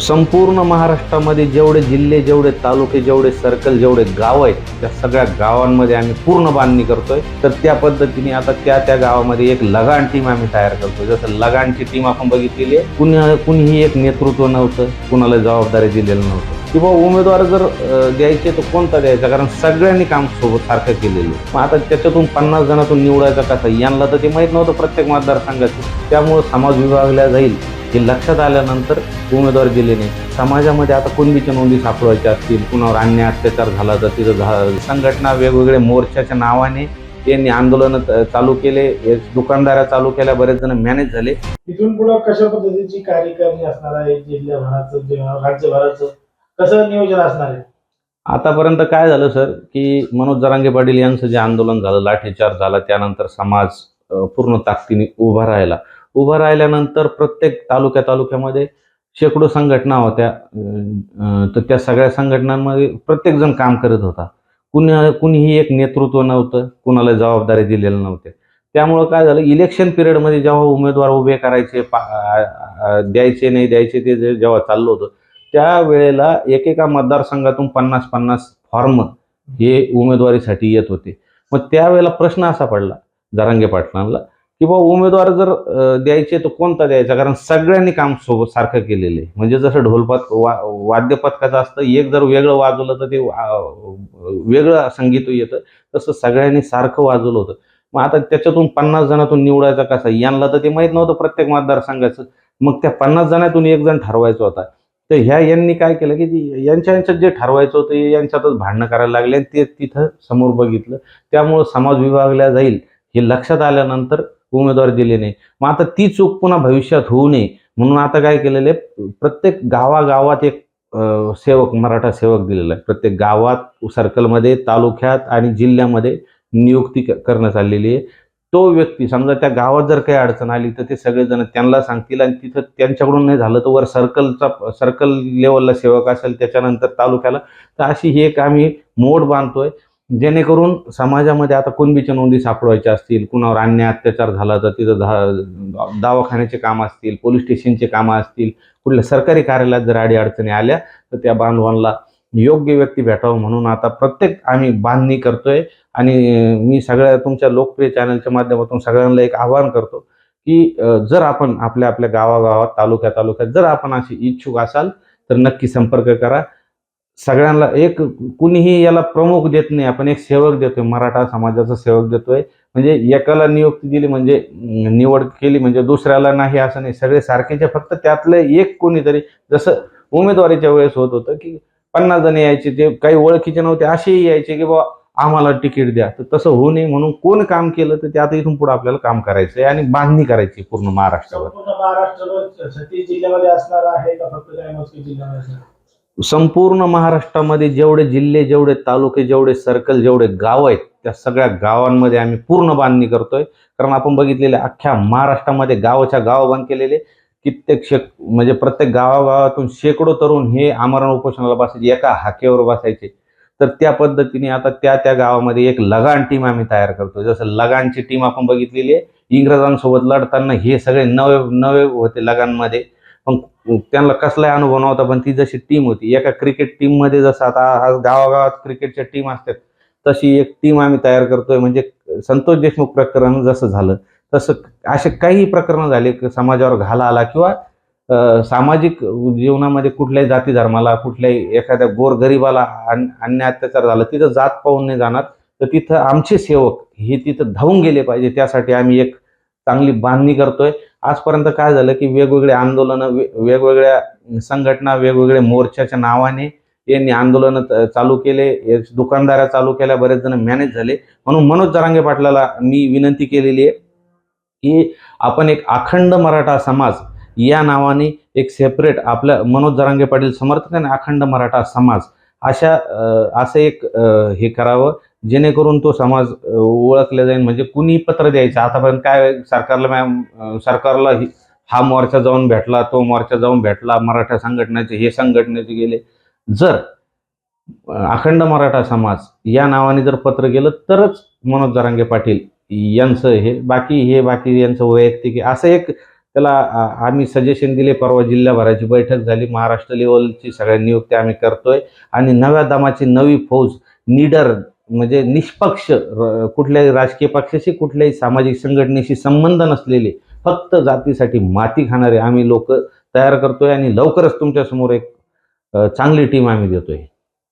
संपूर्ण महाराष्ट्रामध्ये जेवढे जिल्हे जेवढे तालुके जेवढे सर्कल जेवढे गाव आहेत त्या सगळ्या गावांमध्ये आम्ही पूर्ण बांधणी करतोय. तर त्या पद्धतीने आता त्या त्या गावामध्ये एक लगान टीम आम्ही तयार करतोय. जसं लगानची टीम आपण बघितलेली आहे कुणी कुणीही एक नेतृत्व नव्हतं कुणाला जबाबदारी दिलेलं नव्हतं. किंवा उमेदवार जर द्यायचे तर कोणता द्यायचा? कारण सगळ्यांनी काम सोबत सारखं केलेलं आहे. मग आता त्याच्यातून पन्नास जणातून निवडायचा कसा? यांना तर ते माहीत नव्हतं प्रत्येक मतदारसंघाचं त्यामुळं समाज विभागल्या जाईल. हे लक्षात आल्यानंतर उमेदवार दिले नाही. समाजामध्ये आता कुणबीच्या नोंदी सापडवायच्या असतील कुणावर अन्याय अत्याचार झाला तर तिथं झा संघटना वेगवेगळे मोर्चाच्या नावाने यांनी आंदोलन चालू केले. दुकानदाऱ्या चालू केल्या बरेच जण मॅनेज झाले. तिथून पुढे कशा पद्धतीची कार्यकारिणी असणार आहे? जिल्ह्याभराचं राज्यभराचं कसं नियोजन असणार आहे? आतापर्यंत काय झालं सर की मनोज जरांगे पाटील यांचं जे आंदोलन झालं लाठीचार्ज झाला त्यानंतर समाज पूर्ण ताकदीने उभा राहिला. उभं राहिल्यानंतर प्रत्येक तालुक्या तालुक्यामध्ये शेकडो संघटना होत्या. तर त्या सगळ्या संघटनांमध्ये प्रत्येकजण काम करत होता. कुणी कुणीही एक नेतृत्व नव्हतं कुणाला जबाबदारी दिलेलं नव्हते. त्यामुळं काय झालं इलेक्शन पिरियडमध्ये जेव्हा उमेदवार उभे करायचे पा द्यायचे नाही द्यायचे ते जे- जेव्हा चाललं होतं त्यावेळेला एकेका मतदारसंघातून पन्नास पन्नास फॉर्म हे उमेदवारीसाठी येत होते. मग त्यावेळेला प्रश्न असा पडला जरांगे पाटलांना की बा उमेदवार जर द्यायचे तर कोणता द्यायचा? कारण सगळ्यांनी काम सोबत सारखं केलेलं आहे. म्हणजे जसं ढोलपथ वा वाद्यपथकाचं असतं एक जर वेगळं वाजवलं तर ते वेगळं संगीत येतं. तसं सगळ्यांनी सारखं वाजवलं होतं. मग आता त्याच्यातून पन्नास जणातून निवडायचा कसा? यांना तर ते माहीत नव्हतं प्रत्येक मतदारसंघाचं. मग त्या पन्नास जणातून एक जण ठरवायचा होता. तर ह्या यांनी काय केलं की यांच्या यांच्यात जे ठरवायचं होतं यांच्यातच भांडणं करायला लागले आणि ते तिथं समोर बघितलं. त्यामुळं समाज विभागल्या जाईल हे लक्षात आल्यानंतर उमेदवार दिले नाही. मग आता ती चूक पुन्हा भविष्यात होऊ नये. म्हणून आता काय केलेलं आहे प्रत्येक गावागावात एक सेवक मराठा सेवक दिलेला आहे. प्रत्येक गावात सर्कलमध्ये तालुक्यात आणि जिल्ह्यामध्ये नियुक्ती क- करण्यात आलेली आहे. तो व्यक्ती समजा त्या गावात जर काही अडचण आली तर ते सगळेजण त्यांना सांगतील आणि तिथं त्यांच्याकडून नाही झालं तर वर सर्कलचा सर्कल लेवलला सेवक असेल त्याच्यानंतर तालुक्याला. तर अशी ही एक आम्ही मोड बांधतोय. जेणेकरून समाजामध्ये आता कुणबीच्या नोंदी सापडवायच्या असतील कुणावर अन्याय अत्याचार झाला तर तिथं धा दवाखान्याचे कामं असतील पोलीस स्टेशनचे कामं असतील कुठल्या सरकारी कार्यालयात जर अडीअडचणी आल्या तर त्या बांधवांना योग्य व्यक्ती भेटावं म्हणून आता प्रत्येक आम्ही बांधणी करतोय. आणि मी सगळ्या तुमच्या लोकप्रिय चॅनलच्या माध्यमातून सगळ्यांना एक आवाहन करतो की जर आपण आपल्या आपल्या गावागावात तालुक्या तालुक्यात जर आपण अशी इच्छुक असाल तर नक्की संपर्क करा. सगळ्यांना एक कुणीही याला प्रमुख देत नाही. आपण एक सेवक देतोय. मराठा समाजाचा सेवक देतोय. म्हणजे एकाला नियुक्ती दिली म्हणजे निवड केली म्हणजे दुसऱ्याला नाही असं नाही. सगळे सारखेचे फक्त त्यातलं एक कोणीतरी. जसं उमेदवारीच्या वेळेस होत होतं की पन्नास जण यायचे जे काही ओळखीचे नव्हते असेही यायचे की बाबा आम्हाला तिकीट द्या. तर तसं होऊ नये म्हणून कोण काम केलं तर ते आता इथून पुढे आपल्याला काम करायचं आहे आणि बांधणी करायची पूर्ण महाराष्ट्रावर. महाराष्ट्रावर जिल्ह्यामध्ये असणार आहे का फक्त संपूर्ण महाराष्ट्रामध्ये जेवढे जिल्हे जेवढे तालुके जेवढे सर्कल जेवढे गाव आहेत त्या सगळ्या गावांमध्ये आम्ही पूर्ण बांधणी करतोय. कारण आपण बघितलेलं अख्ख्या महाराष्ट्रामध्ये गावाच्या गाव बांध केलेले कित्येक शेक म्हणजे प्रत्येक गावागावातून शेकडो तरुण हे आमरण उपोषणाला बसायचे एका हाकेवर बसायचे. तर त्या पद्धतीने आता त्या त्या गावामध्ये एक लगान टीम आम्ही तयार करतो जसं लगानची टीम आपण बघितलेली आहे इंग्रजांसोबत लढताना हे सगळे नवे नवे होते लगानमध्ये. त्यांना कसलाही अनुभव नव्हता पण ती जशी टीम होती एका क्रिकेट टीममध्ये जसं आता आज गावागावात क्रिकेटच्या टीम असतात तशी एक टीम आम्ही तयार करतोय. म्हणजे संतोष देशमुख प्रकरण जसं झालं तसं असे काही प्रकरणं झाले समाजावर घाला आला किंवा सामाजिक जीवनामध्ये कुठल्याही जाती धर्माला कुठल्याही एखाद्या गोरगरिबाला अन- अन्य अत्याचार झाला तिथं जात पाहून नाही जाणार. तर तिथं आमचे सेवक हे तिथं धावून गेले पाहिजे त्यासाठी आम्ही एक चांगली बांधणी करतोय. आजपर्यंत काय झालं की वेगवेगळे आंदोलनं वे- वेगवेगळ्या संघटना वेगवेगळ्या मोर्चाच्या नावाने यांनी आंदोलन चालू केले. दुकानदारा दुकानदाऱ्या चालू केल्या. बरेच जण मॅनेज झाले. म्हणून मनोज जरांगे पाटलाला मी विनंती केलेली आहे की आपण एक अखंड मराठा समाज या नावाने एक सेपरेट आपल्या मनोज जरांगे पाटील समर्थक आणि अखंड मराठा समाज अशा असं एक हे करावं. जेणेकरून तो समाज ओळखला जाईल. म्हणजे कुणी पत्र द्यायचं. आतापर्यंत काय सरकारला मॅम सरकारला हा मोर्चा जाऊन भेटला तो मोर्चा जाऊन भेटला मराठा संघटनेचे हे संघटनेचे गेले. जर अखंड मराठा समाज या नावाने जर पत्र गेलं तरच मनोज जरांगे पाटील यांचं हे बाकी हे बाकी यांचं वैयक्तिक असं एक त्याला आम्ही सजेशन दिले. परवा जिल्हाभराची बैठक झाली. महाराष्ट्र लेवलची सगळ्या नियुक्त्या आम्ही करतोय. आणि नव्या दमाची नवी फौज निडर म्हणजे निष्पक्ष कुठल्याही राजकीय पक्षाशी कुठल्याही सामाजिक संघटनेशी संबंध नसलेले फक्त जातीसाठी माती खाणारे आम्ही लोक तयार करतोय आणि लवकरच तुमच्यासमोर एक चांगली टीम आम्ही देतोय.